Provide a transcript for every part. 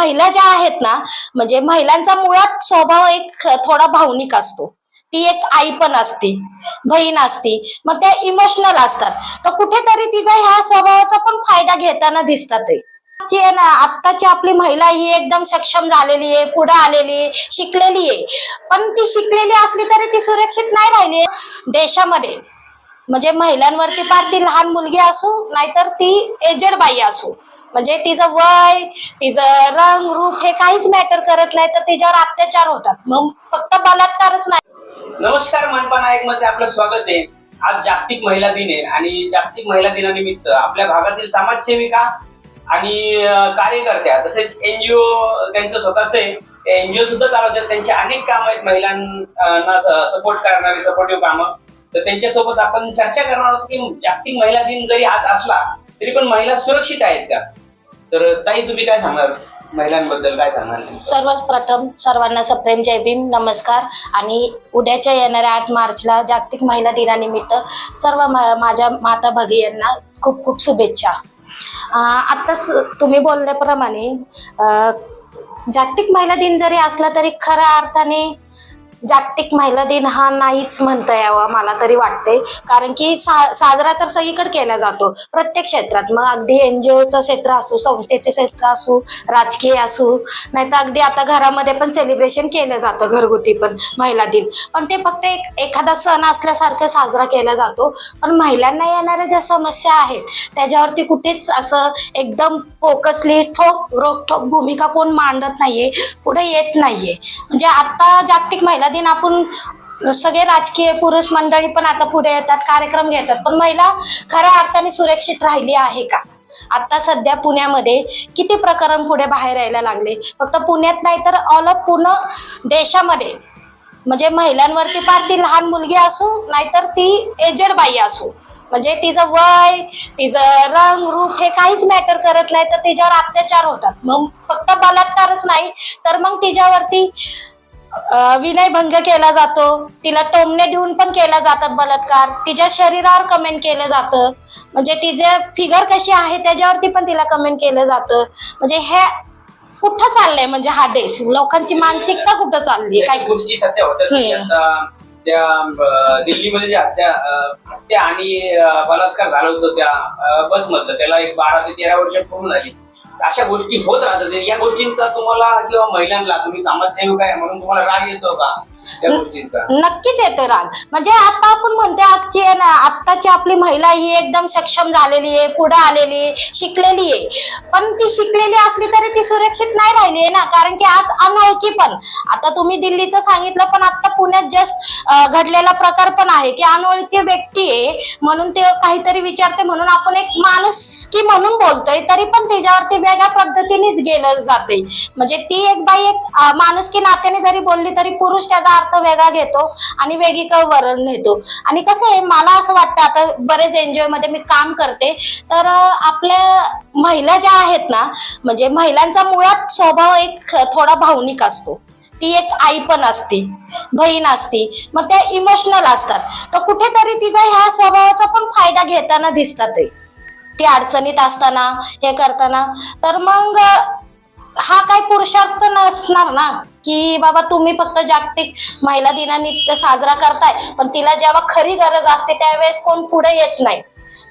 महिला ज्या आहेत ना म्हणजे महिलांचा मुळात स्वभाव एक थोडा भावनिक असतो. ती एक आई पण असती बहीण असती मग त्या इमोशनल असतात. तर कुठेतरी तिचा ह्या स्वभावाचा पण फायदा घेताना दिसतात आजची आहे ना आत्ताची आपली महिला ही एकदम सक्षम झालेली आहे पुढे आलेली आहे शिकलेली आहे. पण ती शिकलेली असली तरी ती सुरक्षित नाही राहिली देशामध्ये. म्हणजे महिलांवरती पार ती लहान मुलगी असो नाहीतर ती एजेड बाई असो. म्हणजे तिचं वय तिचं रंग रूप हे काहीच मॅटर करत नाही तर तिच्यावर अत्याचार होतात. मग फक्त बलात्कारच नाही. नमस्कार मनपा नायकमध्ये आपलं स्वागत आहे. आज जागतिक महिला दिन आहे आणि जागतिक महिला दिनानिमित्त आपल्या भागातील समाजसेविका आणि कार्यकर्त्या तसेच एनजीओ त्यांचं स्वतःच आहे. एनजीओ सुद्धा चालवतात. त्यांचे अनेक काम आहेत महिलांना सपोर्ट करणारे सपोर्टिव्ह कामं. तर त्यांच्यासोबत आपण चर्चा करणार आहोत की जागतिक महिला दिन जरी आज असला तरी पण महिला सुरक्षित आहेत का? तर ताई तुम्ही काय सांगणार महिलांबद्दल काय सांगणार सर्वात प्रथम सर्वांना सप्रेम जय भीम नमस्कार. आणि उद्याच्या येणाऱ्या आठ मार्चला जागतिक महिला दिनानिमित्त सर्व मा- माझ्या माता भगिनींना खूप खूप शुभेच्छा. आत्ताच तुम्ही बोलल्याप्रमाणे अं, जागतिक महिला दिन जरी असला तरी खऱ्या अर्थाने जागतिक महिला दिन हा नाहीच म्हणता यावा मला तरी वाटते कारण की सा साजरा तर सगळीकडे केला जातो प्रत्येक क्षेत्रात. मग अगदी एनजीओचं क्षेत्र असू संस्थेचे क्षेत्र असू राजकीय असू नाही तर अगदी आता घरामध्ये पण सेलिब्रेशन केलं जातं घरगुती पण महिला दिन. पण ते फक्त एक एखादा सण असल्यासारखं साजरा केला जातो. पण महिलांना येणाऱ्या ज्या समस्या आहेत त्याच्यावरती कुठेच असं एकदम फोकसली ठोक रोखोक भूमिका कोण मांडत नाहीये पुढे येत नाहीये. म्हणजे आता जागतिक महिला दिन आपण सगळे राजकीय पुरुष मंडळी पण आता पुढे येतात कार्यक्रम घेतात. पण महिला खऱ्या अर्थाने सुरक्षित राहिली आहे का? आता सध्या पुण्यामध्ये किती प्रकरण पुढे बाहेर यायला लागले? फक्त पुण्यात नाही तर ऑल ऑफ पूर्ण देशामध्ये. म्हणजे महिलांवरती फार ती लहान मुलगी असो नाहीतर ती एजेड बाई असो. म्हणजे तिचं वय तिचं रंग रूप हे काहीच मॅटर करत नाही तर तिच्यावर अत्याचार होतात. मग फक्त बलात्कारच नाही तर मग तिच्यावरती अं, विनयभंग केला जातो. तिला टोमणे देऊन पण केला जातात बलात्कार. तिच्या शरीरावर कमेंट केलं जातं. म्हणजे तिचे फिगर कशी आहे त्याच्यावरती पण तिला कमेंट केलं जातं. म्हणजे हे कुठं चाललंय? म्हणजे हा देश. लोकांची मानसिकता कुठं चालली काय? काही गोष्टी सध्या होतात की हम्म. आता त्या अं, दिल्लीमध्ये जे हत्या हत्या आणि अं, बलात्कार झाला होता त्या बस मधलं त्याला एक बारा ते तेरा वर्ष पूर्ण झाली. अशा गोष्टी होत राहतात. या गोष्टींचा तुम्हाला किंवा महिलांना तुम्ही समाजसेवक आहे म्हणून तुम्हाला राग येतो का? गोष्टींचा. नक्कीच येतो राग. म्हणजे आता आपण म्हणतो आजची आहे ना आत्ताची आपली महिला ही एकदम सक्षम झालेली आहे पुढे आलेली शिकलेली आहे. पण ती शिकलेली असली तरी ती सुरक्षित नाही राहिली आहे ना? कारण की आज अनोळखी पण. आता तुम्ही दिल्लीचं सांगितलं पण आता पुण्यात जस्ट घडलेला प्रकार पण आहे की अनोळखी व्यक्ती आहे म्हणून ते काहीतरी विचारते म्हणून आपण एक माणूस की म्हणून बोलतोय तरी पण ती वेगळ्या पद्धतीनेच गेलं जाते. म्हणजे ती एक बाई एक माणुसकी नात्याने जरी बोलली तरी पुरुष त्याचा अर्थ वेगळा घेतो आणि वेगळी वरण नेतो. आणि कसं आहे मला असं वाटतं आता बरेच एनजीओ मध्ये मी काम करते तर आपल्या महिला ज्या आहेत ना म्हणजे महिलांचा मुळात स्वभाव एक थोडा भावनिक असतो. ती एक आई पण असती बहीण असती मग त्या इमोशनल असतात. तर कुठेतरी तिचा ह्या स्वभावाचा पण फायदा घेताना दिसतात ते अडचणीत असताना हे करताना तर मग हा काही पुरुषार्थ नसणार ना? की बाबा तुम्ही फक्त जागतिक महिला दिनानिमित्त साजरा करताय पण तिला जेव्हा खरी गरज असते त्यावेळेस कोण पुढे येत नाही.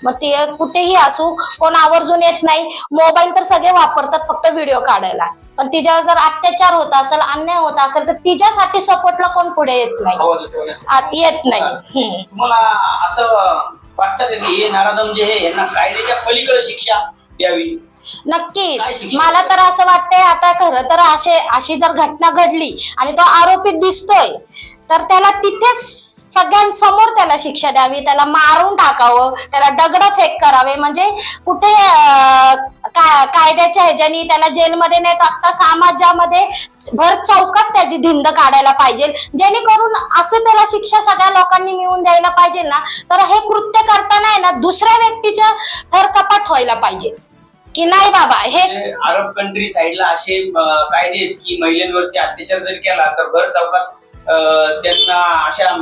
मग ती कुठेही असू कोण आवर्जून येत नाही मोबाईल तर सगळे वापरतात फक्त व्हिडिओ काढायला. पण तिच्यावर जर अत्याचार होत असेल अन्याय होत असेल तर तिच्यासाठी सपोर्टला कोण पुढे येत नाही. येत नाही. असं वाटतं का की हे नारादम जे आहे यांना कायद्याच्या पलीकडे शिक्षा द्यावी काय नक्कीच शिक्षा? मला तर असं वाटतंय आता खरं तर असे अशी जर घटना घडली आणि तो आरोपीत दिसतोय तर त्याला तिथेच सगळ्यांसमोर त्याला शिक्षा द्यावी त्याला मारून टाकावं त्याला दगड फेक करावे. म्हणजे कुठे कायद्याच्या ह्याच्यानी त्याला जेलमध्ये न टाकता समाजामध्ये भर चौकात त्याची धिंद काढायला पाहिजे. जेणेकरून असं त्याला शिक्षा सगळ्या लोकांनी मिळून द्यायला पाहिजे ना तर हे कृत्य करताना आहे ना दुसऱ्या व्यक्तीच्या थरकपाट व्हायला पाहिजे. की नाही बाबा हे अरब कंट्री साईडला असे कायदे की महिलांवरती अत्याचार जर केला तर भर चौकात त्यांना अशा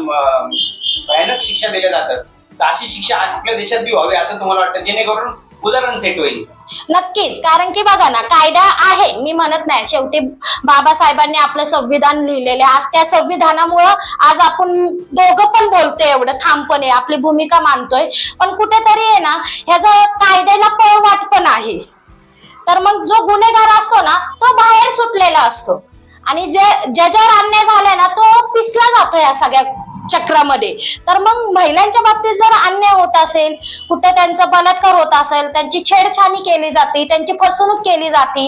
भयानक शिक्षा दिल्या जातात. तर अशी शिक्षा आपल्या देशात बी व्हावी असं तुम्हाला वाटतं? जेणेकरून उदाहरण सेट होईल. नक्कीच. कारण की बघा ना कायदा आहे. मी म्हणत नाही. शेवटी बाबासाहेबांनी आपलं संविधान लिहिलेले आज त्या संविधानामुळं आज आपण दोघं पण बोलतोय एवढं ठामपणे. आपली भूमिका मानतोय. पण कुठेतरी आहे ना ह्याचा कायद्याला पळवाट पण आहे. तर मग जो गुन्हेगार असतो ना तो बाहेर सुटलेला असतो. आणि जे ज्याच्यावर अन्याय झालाय ना तो पिसला जातो या सगळ्या चक्रामध्ये. तर मग महिलांच्या बाबतीत जर अन्याय होत असेल कुठं त्यांचा बलात्कार होत असेल त्यांची छेडछाणी केली जाते त्यांची फसवणूक केली जाते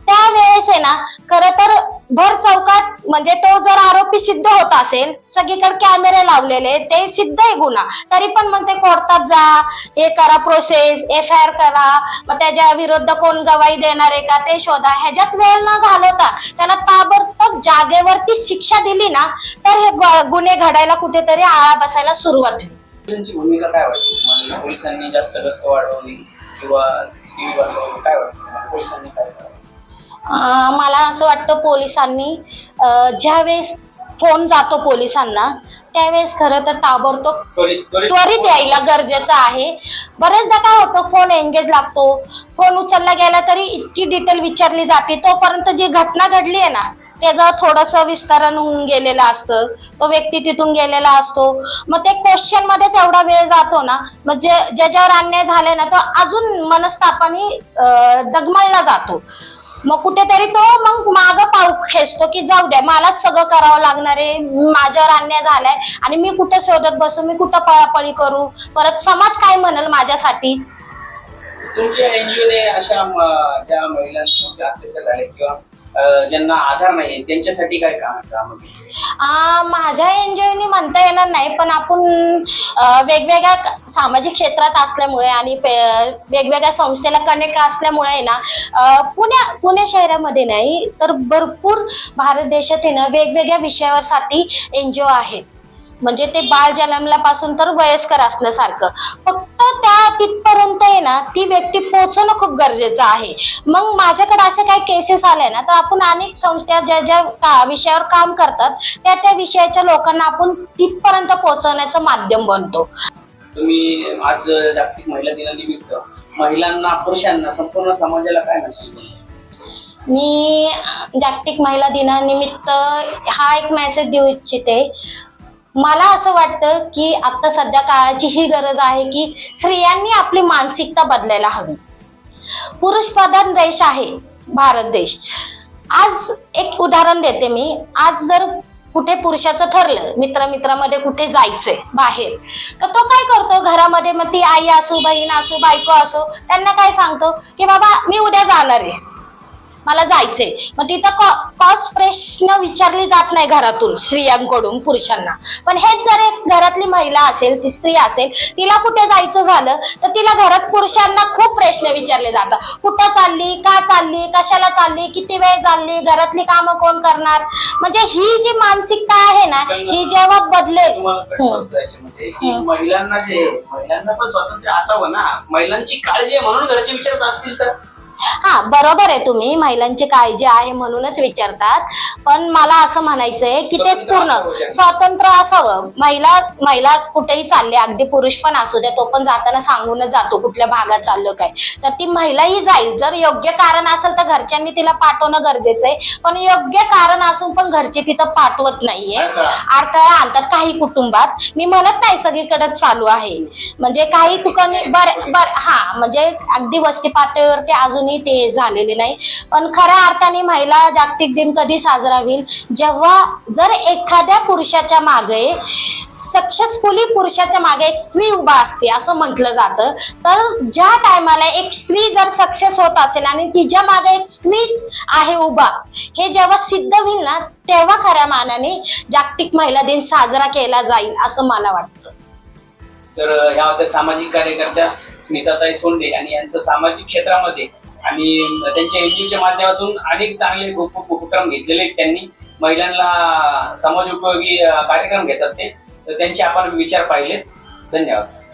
त्यावेळेस आहे ना खर तर भर चौकात म्हणजे तो जर आरोपी सिद्ध होत असेल सगळीकडे कॅमेरे लावलेले ते सिद्ध आहे गुन्हा. तरी पण मग ते कोर्टात जा हे करा प्रोसेस एफ आय आर करा मग त्याच्या विरुद्ध कोण गवाही देणार आहे का ते शोधा. ह्याच्यात वेळ न घालवता त्याला ताबडतोब जागेवरती शिक्षा दिली ना तर हे गुन्हे घडायला कुठेतरी आळा बसायला सुरुवात होईल. भूमिका काय वाटते? पोलिसांनी जास्त गस्त वाढवली किंवा काय वाटतं पोलिसांनी काय मला असं वाटतं पोलिसांनी ज्यावेळेस फोन जातो पोलिसांना त्यावेळेस खरं तर ताबडतोब त्वरित यायला गरजेचं आहे. बरेचदा काय होतं फोन एंगेज लागतो. फोन उचलला गेला तरी इतकी डिटेल विचारली जाते. तोपर्यंत जी घटना घडली आहे ना त्याचं थोडस विस्तारण होऊन गेलेलं असतं. तो व्यक्ती तिथून गेलेला असतो. मग ते क्वेश्चन मध्येच एवढा वेळ जातो ना मग जे ज्याच्यावर अन्याय झालाय ना तो अजून मनस्तापाने डगमळला जातो. मग कुठेतरी तो मग माग पाऊ खेचतो की जाऊ द्या मलाच सगळं करावं लागणार आहे माझ्यावर अन्याय झालाय आणि मी कुठं शोधत बसू मी कुठं पळापळी करू? परत समाज काय म्हणेल माझ्यासाठी? तुमच्या एनजीओने अशा ज्या महिलांचे अत्याचार झाले किंवा ज्यांना आधार नाही त्यांच्यासाठी काय काम काम माझ्या एनजीओनी म्हणता येणार नाही पण आपण वेगवेगळ्या सामाजिक क्षेत्रात असल्यामुळे आणि पे- वेगवेगळ्या संस्थेला कनेक्ट असल्यामुळे आहे ना पुण्या पुणे शहरामध्ये नाही तर भरपूर भारत देशात आहे ना वेगवेगळ्या विषयावरसाठी एनजीओ आहेत. म्हणजे ते बाळ जन्मल्यापासून तर वयस्कर असण्यासारखं फक्त त्या तिथपर्यंत आहे ना ती व्यक्ती पोहोचणं खूप गरजेचं आहे. मग माझ्याकडे असे काही केसेस आले ना तर आपण अनेक संस्था ज्या ज्या का- विषयावर काम करतात त्या त्या विषयाच्या लोकांना आपण तिथपर्यंत पोहोचवण्याचं माध्यम बनतो. तुम्ही आज जागतिक महिला दिनानिमित्त महिलांना पुरुषांना संपूर्ण समाजाला काय मेसेज मी जागतिक महिला दिनानिमित्त हा एक मेसेज देऊ इच्छिते. मला असं वाटतं की आता सध्या काळाची ही गरज आहे की स्त्रियांनी आपली मानसिकता बदलायला हवी. पुरुष प्रधान देश आहे भारत देश. आज एक उदाहरण देते मी. आज जर कुठे पुरुषाचं ठरलं मित्र मित्रामध्ये कुठे जायचंय बाहेर तर तो काय करतो? घरामध्ये मग ती आई असो बहीण असो बायको असो त्यांना काय सांगतो? की बाबा मी उद्या जाणार आहे. मला जायचंय. मग तिथं कॉज प्रश्न विचारली जात नाही घरातून स्त्रियांकडून पुरुषांना. पण हेच जर एक घरातली महिला असेल ती स्त्री असेल तिला कुठे जायचं झालं तर तिला घरात पुरुषांना खूप प्रश्न विचारले जातात. कुठं चालली का चालली कशाला चालली किती वेळ चालली घरातली कामं कोण करणार? म्हणजे ही जी मानसिकता आहे ना ही जेव्हा बदलेल हम्म. महिलांना जे महिलांना पण स्वातंत्र्य असावं ना. महिलांची काळजी आहे म्हणून घरचे विचारत असतील तर. हा बरोबर आहे तुम्ही. महिलांची काळजी आहे म्हणूनच विचारतात. पण मला असं म्हणायचंय की तेच पूर्ण स्वातंत्र्य असावं. महिला महिला कुठेही चालली अगदी पुरुष पण असू द्या तो पण जाताना सांगूनच जातो कुठल्या भागात चाललो काय. तर ती महिलाही जाईल. जर योग्य कारण असेल तर घरच्यांनी तिला पाठवणं गरजेचं आहे पण योग्य कारण असून पण घरचे तिथं पाठवत नाहीये. अडथळा आणतात काही कुटुंबात. मी म्हणत नाही सगळीकडेच चालू आहे. म्हणजे काही ठिकाणी बर बर हा म्हणजे अगदी वस्ती पातळीवरती अजूनही ते झालेले नाही. पण खऱ्या अर्थाने महिला जागतिक दिन कधी साजरा होईल? जेव्हा जर एखाद्या पुरुषाच्या मागे सक्सेसफुली पुरुषाच्या मागे एक स्त्री उभा असते असं म्हटलं जातं तर ज्या टायमाला एक स्त्री जर सक्सेस होत असेल आणि तिच्यामागे एक स्त्रीच आहे उभा हे जेव्हा सिद्ध होईल ना तेव्हा खऱ्या मानाने जागतिक महिला दिन साजरा केला जाईल असं मला वाटतं. तर ह्या होत्या सामाजिक कार्यकर्त्या स्मिताताई सोंडे आणि यांचं सामाजिक क्षेत्रामध्ये आणि त्यांच्या एनजीओच्या माध्यमातून अनेक चांगले उपक्रम घेतलेले आहेत त्यांनी. महिलांना समाज उपयोगी कार्यक्रम घेतात ते. तर त्यांचे आपण विचार पाहिले. धन्यवाद.